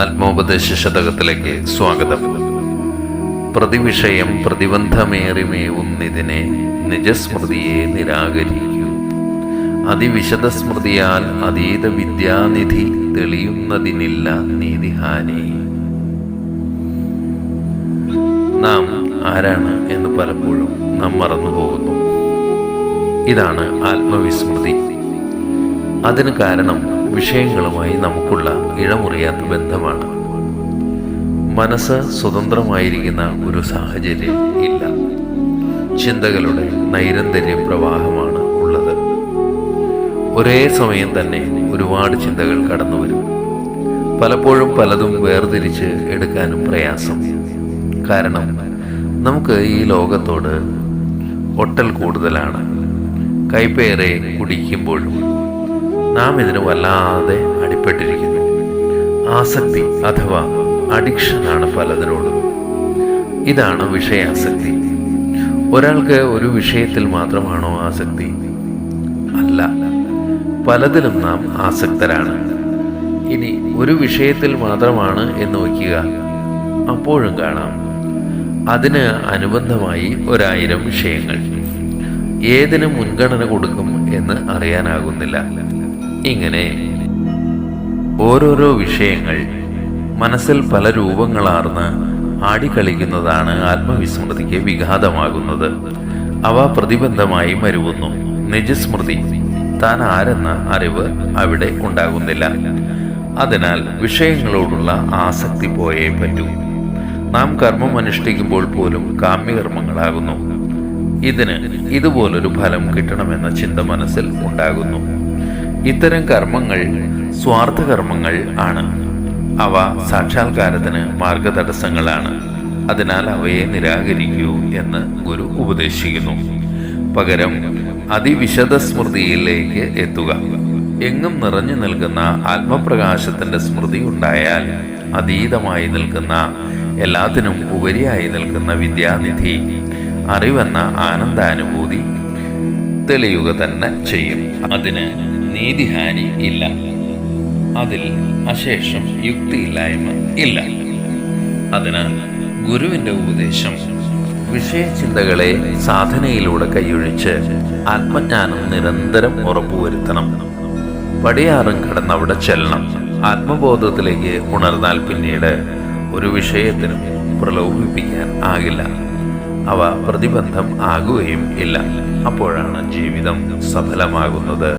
ആത്മോപദേശ ശതകത്തിലേക്ക് സ്വാഗതം. പ്രതിവിഷയം പ്രതിബന്ധമേറിമേവുന്നിതിനെ നിജസ്മൃതിയെ നിരാകരിക്കൂ. അതിവിശദ സ്മൃതിയാൽ അതീത വിദ്യാനിധി തെളിയുന്നതിനില്ല നീതിഹാനി. നാം ആരാണ് എന്ന് പലപ്പോഴും നാം മറന്നുപോകുന്നു ഇതാണ് ആത്മവിസ്മൃതി. അതിന് കാരണം വിഷയങ്ങളുമായി നമുക്കുള്ള ഇഴമുറിയാത്ത ബന്ധമാണ്. മനസ്സ് സ്വതന്ത്രമായിരിക്കുന്ന ഒരു സാഹചര്യം ഇല്ല. ചിന്തകളുടെ നൈരന്തര്യ പ്രവാഹമാണ് ഉള്ളത്. ഒരേ സമയം തന്നെ ഒരുപാട് ചിന്തകൾ കടന്നു വരും പലപ്പോഴും പലതും വേർതിരിച്ച് എടുക്കാനും പ്രയാസം. കാരണം നമുക്ക് ഈ ലോകത്തോട് ഒട്ടൽ കൂടുതലാണ്. കൈപ്പേറെ കുടിക്കുമ്പോഴും നാം ഇതിന് വല്ലാതെ അടിപ്പെട്ടിരിക്കുന്നു. ആസക്തി അഥവാ അഡിക്ഷനാണ് പലതിനോടും. ഇതാണ് വിഷയാസക്തി. ഒരാൾക്ക് ഒരു വിഷയത്തിൽ മാത്രമാണോ ആസക്തി? അല്ല. പലതിലും നാം ആസക്തരാണ്. ഇനി ഒരു വിഷയത്തിൽ മാത്രമാണ് എന്ന് വയ്ക്കുക. അപ്പോഴും കാണാം. അതിന് അനുബന്ധമായി ഒരായിരം വിഷയങ്ങൾ. ഏതിന് മുൻഗണന കൊടുക്കും എന്ന് അറിയാനാകുന്നില്ല. ഇങ്ങനെ ഓരോരോ വിഷയങ്ങൾ മനസ്സിൽ പല രൂപങ്ങളാർന്ന് ആടിക്കളിക്കുന്നതാണ് ആത്മവിസ്മൃതിക്ക് വിഘാതമാകുന്നത്. അവ പ്രതിബന്ധമായി മരുവുന്നു. നിജസ്മൃതി. താൻ ആരെന്ന അറിവ് അവിടെ ഉണ്ടാകുന്നില്ല. അതിനാൽ വിഷയങ്ങളോടുള്ള ആസക്തി പോയേ പറ്റൂ. നാം കർമ്മം അനുഷ്ഠിക്കുമ്പോൾ പോലും കാമ്യകർമ്മങ്ങളാകുന്നു. ഇതിന് ഇതുപോലൊരു ഫലം കിട്ടണമെന്ന ചിന്ത മനസ്സിൽ ഉണ്ടാകുന്നു. ഇത്തരം കർമ്മങ്ങൾ സ്വാർത്ഥ കർമ്മങ്ങൾ ആണ്. അവ സാക്ഷാത്കാരത്തിന് മാർഗതടസ്സങ്ങളാണ്. അതിനാൽ അവയെ നിരാകരിക്കൂ എന്ന് ഗുരു ഉപദേശിക്കുന്നു. പകരം അതിവിശദ സ്മൃതിയിലേക്ക് എത്തുക. എങ്ങും നിറഞ്ഞു നിൽക്കുന്ന ആത്മപ്രകാശത്തിന്റെ സ്മൃതി ഉണ്ടായാൽ അതീതമായി നിൽക്കുന്ന എല്ലാത്തിനും ഉപരിയായി നിൽക്കുന്ന വിദ്യാനിധി അറിവെന്ന ആനന്ദാനുഭൂതി തെളിയുക തന്നെ ചെയ്യും. അതിന് നീതിഹാനി ഇല്ല. അതിൽ അശേഷം യുക്തിയില്ലായ്മ ഇല്ല. അതിനാൽ ഗുരുവിന്റെ ഉപദേശം വിഷയചിന്തകളെ സാധനയിലൂടെ കൈയൊഴിച്ച് ആത്മജ്ഞാനം നിരന്തരം ഉറപ്പുവരുത്തണം. പടിയാറും കടന്നവിടെ ചെല്ലണം. ആത്മബോധത്തിലേക്ക് ഉണർന്നാൽ പിന്നീട് ഒരു വിഷയത്തിനും പ്രലോഭിപ്പിക്കാൻ ആകില്ല. അവ പ്രതിബന്ധം ആകുകയും ഇല്ല. അപ്പോഴാണ് ജീവിതം സഫലമാകുന്നത്.